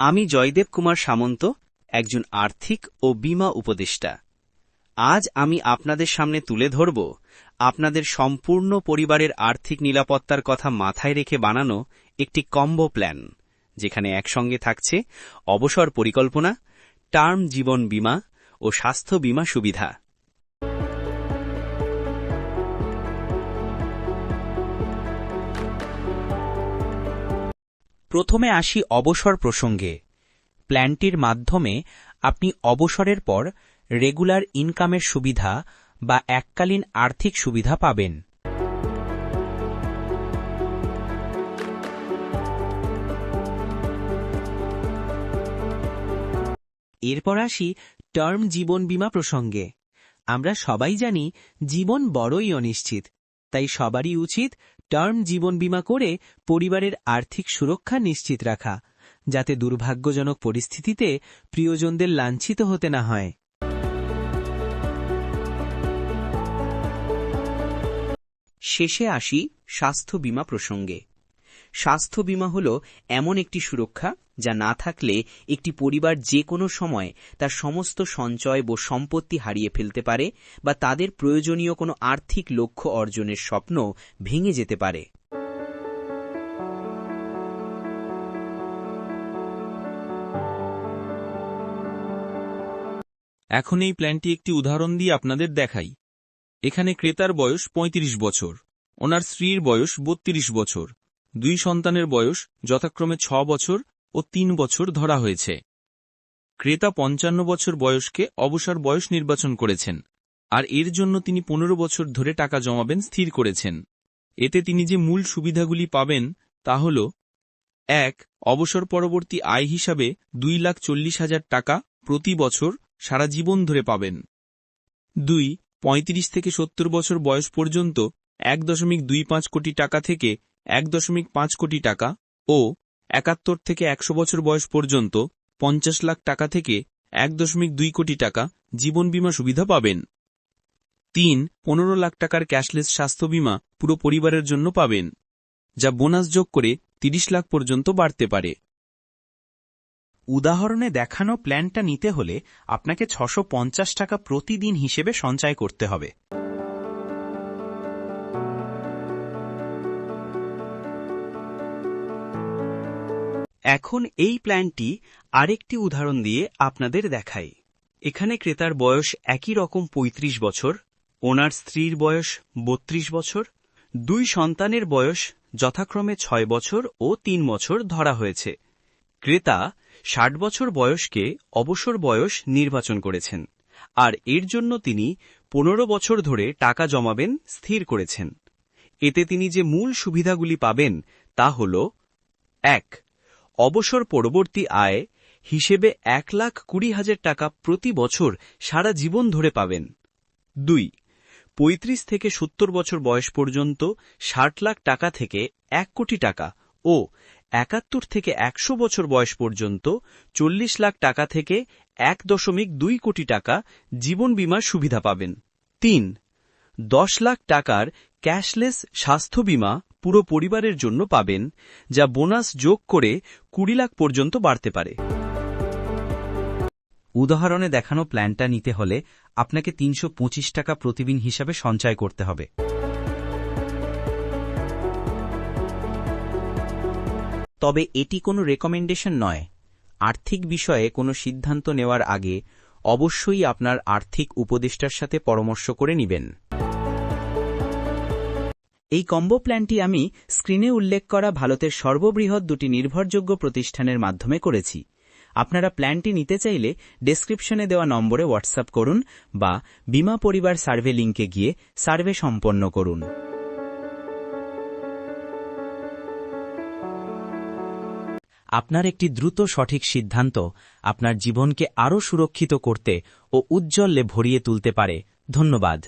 আমি জয়দেব কুমার সামন্ত, একজন আর্থিক ও বীমা উপদেষ্টা। আজ আমি আপনাদের সামনে তুলে ধরব আপনাদের সম্পূর্ণ পরিবারের আর্থিক নিরাপত্তার কথা মাথায় রেখে বানানো একটি কম্বো প্ল্যান, যেখানে একসঙ্গে থাকছে অবসর পরিকল্পনা, টার্ম জীবন বীমা ও স্বাস্থ্য বীমা সুবিধা। প্রথমে আসি অবসর প্রসঙ্গে। প্ল্যানটির মাধ্যমে আপনি অবসরের পর রেগুলার ইনকামের সুবিধা বা এককালীন আর্থিক সুবিধা পাবেন। এরপর আসি টার্ম জীবন বীমা প্রসঙ্গে। আমরা সবাই জানি জীবন বড়ই অনিশ্চিত, তাই সবারই উচিত টার্ম জীবন বীমা করে পরিবারের আর্থিক সুরক্ষা নিশ্চিত রাখা, যাতে দুর্ভাগ্যজনক পরিস্থিতিতে প্রিয়জনদের লাঞ্ছিত হতে না হয়। শেষে আসি স্বাস্থ্য বীমা প্রসঙ্গে। স্বাস্থ্য বীমা হল এমন একটি সুরক্ষা যা না থাকলে একটি পরিবার যে কোনো সময় তার সমস্ত সঞ্চয় ও সম্পত্তি হারিয়ে ফেলতে পারে বা তাদের প্রয়োজনীয় কোনো আর্থিক লক্ষ্য অর্জনের স্বপ্ন ভেঙে যেতে পারে। এখন এই প্ল্যানটি একটি উদাহরণ দিয়ে আপনাদের দেখাই। এখানে ক্রেতার বয়স ৩৫ বছর, ওনার স্ত্রীর বয়স ৩২ বছর। দুই সন্তানের বয়স যথাক্রমে ছ বছর ও তিন বছর ধরা হয়েছে। ক্রেতা পঞ্চান্ন বছর বয়সকে অবসর বয়স নির্বাচন করেছেন, আর এর জন্য তিনি পনেরো বছর ধরে টাকা জমাবেন স্থির করেছেন। এতে তিনি যে মূল সুবিধাগুলি পাবেন তা হল, এক, অবসর পরবর্তী আয় হিসাবে দুই লাখ চল্লিশ হাজার টাকা প্রতি বছর সারা জীবন ধরে পাবেন। দুই, পঁয়ত্রিশ থেকে সত্তর বছর বয়স পর্যন্ত এক দশমিক দুই পাঁচ কোটি টাকা থেকে এক দশমিক পাঁচ কোটি টাকা ও একাত্তর থেকে একশো বছর বয়স পর্যন্ত পঞ্চাশ লাখ টাকা থেকে এক দশমিক দুই কোটি টাকা জীবন বীমা সুবিধা পাবেন। তিন, পনেরো লাখ টাকার ক্যাশলেস স্বাস্থ্য বীমা পুরো পরিবারের জন্য পাবেন, যা বোনাস যোগ করে তিরিশ লাখ পর্যন্ত বাড়তে পারে। উদাহরণে দেখানো প্ল্যানটা নিতে হলে আপনাকে ছশো টাকা প্রতিদিন হিসেবে সঞ্চয় করতে হবে। এখন এই প্ল্যানটি আরেকটি উদাহরণ দিয়ে আপনাদের দেখাই। এখানে ক্রেতার বয়স একই রকম ৩৫ বছর, ওনার স্ত্রীর বয়স ৩২ বছর, দুই সন্তানের বয়স যথাক্রমে ছয় বছর ও তিন বছর ধরা হয়েছে। ক্রেতা ষাট বছর বয়সকে অবসর বয়স নির্বাচন করেছেন, আর এর জন্য তিনি পনেরো বছর ধরে টাকা জমাবেন, স্থির করেছেন। এতে তিনি যে মূল সুবিধাগুলি পাবেন তা হল, এক অবসর পরবর্তী আয় হিসেবে এক লাখ কুড়ি হাজার টাকা প্রতি বছর সারা জীবন ধরে পাবেন। দুই, পঁয়ত্রিশ থেকে সত্তর বছর বয়স পর্যন্ত ষাট লাখ টাকা থেকে এক কোটি টাকা ও একাত্তর থেকে একশো বছর বয়স পর্যন্ত চল্লিশ লাখ টাকা থেকে এক দশমিক দুই কোটি টাকা জীবন বীমার সুবিধা পাবেন। তিন, দশ লাখ টাকার ক্যাশলেস স্বাস্থ্য বীমা পুরো পরিবারের জন্য পাবেন, যা বোনাস যোগ করে কুড়ি লাখ পর্যন্ত বাড়তে পারে। উদাহরণে দেখানো প্ল্যানটা নিতে হলে আপনাকে তিনশো পঁচিশ টাকা প্রতিদিন হিসাবে সঞ্চয় করতে হবে। তবে এটি কোনো রেকমেন্ডেশন নয়। আর্থিক বিষয়ে কোনো সিদ্ধান্ত নেওয়ার আগে অবশ্যই আপনার আর্থিক উপদেষ্টার সাথে পরামর্শ করে নেবেন। এই কম্বো প্ল্যানটি আমি স্ক্রিনে উল্লেখ করা ভারতের সর্ববৃহৎ দুটি নির্ভরযোগ্য প্রতিষ্ঠানের মাধ্যমে করেছি। আপনারা প্ল্যানটি নিতে চাইলে ডেসক্রিপশনে দেওয়া নম্বরে হোয়াটসঅ্যাপ করুন বা বিমা পরিবার সার্ভে লিঙ্কে গিয়ে সার্ভে সম্পন্ন করুন। আপনার একটি দ্রুত সঠিক সিদ্ধান্ত আপনার জীবনকে আরও সুরক্ষিত করতে ও উজ্জ্বলে ভরিয়ে তুলতে পারে। ধন্যবাদ।